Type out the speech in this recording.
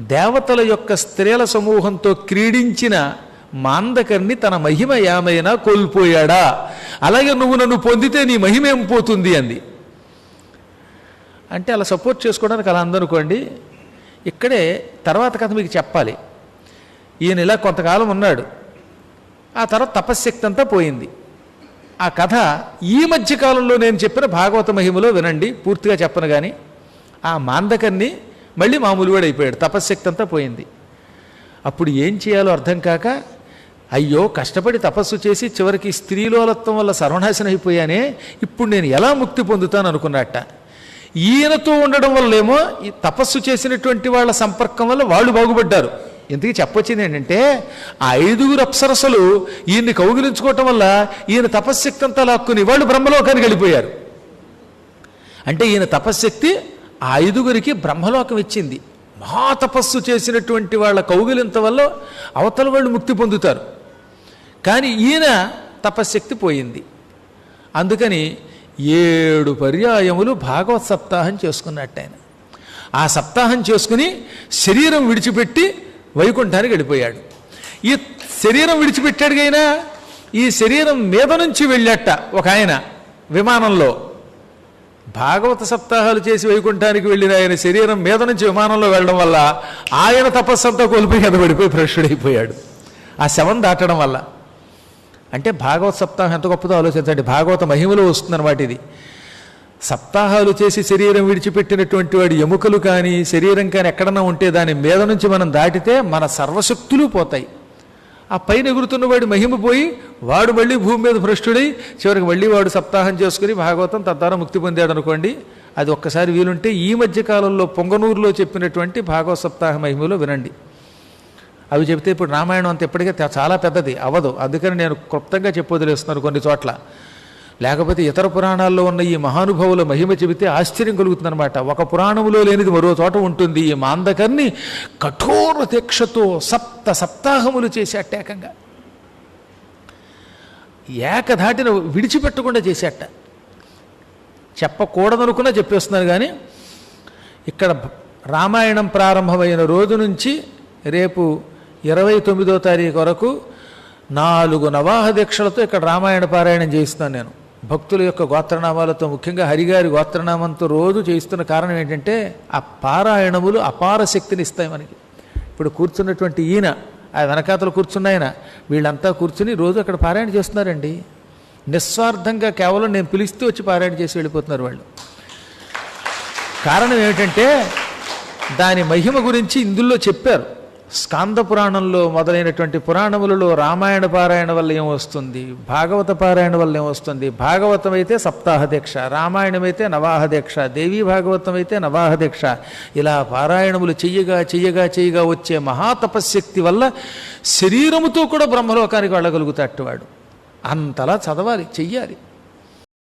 దేవతల యొక్క స్త్రీల సమూహంతో క్రీడించిన మాందకర్ని తన మహిమ ఏమైనా కోల్పోయాడా? అలాగే నువ్వు నన్ను పొందితే నీ మహిమ ఏం పోతుంది అంది. అంటే అలా సపోర్ట్ చేసుకోవడానికి అలా అందనుకోండి ఇక్కడే తర్వాత కథ మీకు చెప్పాలి. ఈయన ఇలా కొంతకాలం ఉన్నాడు. ఆ తర్వాత తపశ్శక్తి అంతా పోయింది. ఆ కథ ఈ మధ్యకాలంలో నేను చెప్పిన భాగవత మహిమలో వినండి పూర్తిగా చెప్పను కానీ ఆ మాందకన్ని మళ్ళీ మామూలు వాడు అయిపోయాడు. తపశ్శక్తి అంతా పోయింది. అప్పుడు ఏం చేయాలో అర్థం కాక అయ్యో కష్టపడి తపస్సు చేసి చివరికి స్త్రీలోలత్వం వల్ల సర్వనాశనం అయిపోయానే ఇప్పుడు నేను ఎలా ముక్తి పొందుతాను అనుకున్నట్ట ఈయనతో ఉండడం వల్లేమో ఈ తపస్సు చేసినటువంటి వాళ్ళ సంపర్కం వల్ల వాళ్ళు బాగుపడ్డారు. ఇంతకీ చెప్పొచ్చింది ఏంటంటే ఆ ఐదుగురు అప్సరసలు ఈయన్ని కౌగిలించుకోవటం వల్ల ఈయన తపశ్శక్తి అంతా లాక్కుని వాళ్ళు బ్రహ్మలోకానికి వెళ్ళిపోయారు. అంటే ఈయన తపశ్శక్తి ఆ ఐదుగురికి బ్రహ్మలోకం ఇచ్చింది. మహాతపస్సు చేసినటువంటి వాళ్ళ కౌగిలింత వల్ల అవతల వాళ్ళు ముక్తి పొందుతారు. కానీ ఈయన తపశ్శక్తి పోయింది. అందుకని ఏడు పర్యాయములు భాగవత్ సప్తాహం చేసుకున్నట్టు ఆయన. ఆ సప్తాహం చేసుకుని శరీరం విడిచిపెట్టి వైకుంఠానికి వెళ్ళిపోయాడు. ఈ శరీరం విడిచిపెట్టాడుగైనా ఈ శరీరం మీద నుంచి వెళ్ళాట ఒక ఆయన విమానంలో. భాగవత సప్తాహాలు చేసి వైకుంఠానికి వెళ్ళిన ఆయన శరీరం మీద నుంచి విమానంలో వెళ్ళడం వల్ల ఆయన తపస్సంతా కోల్పోయి కింద పడిపోయి భ్రష్టుడైపోయాడు. ఆ శవం దాటడం వల్ల. అంటే భాగవత సప్తాహం ఎంత గొప్పదో ఆలోచించండి. భాగవత మహిమలో వస్తుందన్నమాట ఇది. సప్తాహాలు చేసి శరీరం విడిచిపెట్టినటువంటి వాడి ఎముకలు కానీ శరీరం కానీ ఎక్కడన్నా ఉంటే దాని మీద నుంచి మనం దాటితే మన సర్వశక్తులు పోతాయి. ఆ పైన ఎగురుతున్నవాడి మహిమ పోయి వాడు మళ్ళీ భూమి మీద భ్రష్టుడై చివరికి మళ్ళీ వాడు సప్తాహం చేసుకుని భాగవతం తద్వారా ముక్తి పొందాడు అనుకోండి అది ఒక్కసారి వీలుంటే ఈ మధ్య కాలంలో పొంగనూరులో చెప్పినటువంటి భాగవత సప్తాహ మహిమలో వినండి. అవి చెబితే ఇప్పుడు రామాయణం అంత ఎప్పటికీ చాలా పెద్దది అవ్వదు అందుకని నేను క్లుప్తంగా చెప్పొదిలేస్తున్నాను కొన్ని చోట్ల. లేకపోతే ఇతర పురాణాల్లో ఉన్న ఈ మహానుభావుల మహిమ చెబితే ఆశ్చర్యం కలుగుతుందనమాట ఒక పురాణములో లేనిది మరో చోట ఉంటుంది. ఈ మాందకర్ని కఠోర దీక్షతో సప్త సప్తాహములు చేసేట ఏకంగా. ఏకధాటిన విడిచిపెట్టకుండా చేసేట చెప్పకూడదనుకున్నా చెప్పేస్తున్నారు కానీ ఇక్కడ రామాయణం ప్రారంభమైన రోజు నుంచి రేపు ఇరవై తొమ్మిదో తారీఖు వరకు నాలుగు నవాహ దీక్షలతో ఇక్కడ రామాయణ పారాయణం చేయిస్తున్నాను నేను. భక్తుల యొక్క గోత్రనామాలతో ముఖ్యంగా హరిగారి గోత్రనామంతో రోజు చేయిస్తున్న కారణం ఏంటంటే ఆ పారాయణములు అపార శక్తిని ఇస్తాయి మనకి. ఇప్పుడు కూర్చున్నటువంటి ఈయన ఆ వెనకాతలు కూర్చున్న ఆయన వీళ్ళంతా కూర్చుని రోజు అక్కడ పారాయణ చేస్తున్నారండి. నిస్వార్థంగా కేవలం నేను పిలిస్తూ వచ్చి పారాయణ చేసి వెళ్ళిపోతున్నారు వాళ్ళు. కారణం ఏమిటంటే దాని మహిమ గురించి ఇందులో చెప్పారు. స్కాంద పురాణంలో మొదలైనటువంటి పురాణములలో రామాయణ పారాయణ వల్ల ఏమొస్తుంది భాగవత పారాయణ వల్ల ఏమొస్తుంది భాగవతం అయితే సప్తాహ దీక్ష రామాయణం అయితే నవాహ దీక్ష దేవీ భాగవతం అయితే నవాహ దీక్ష ఇలా పారాయణములు చెయ్యగా చెయ్యగా చెయ్యగా వచ్చే మహాతపశక్తి వల్ల శరీరముతో కూడా బ్రహ్మలోకానికి వెళ్ళగలుగుతాడు వాడు. అంతలా చదవాలి చెయ్యాలి.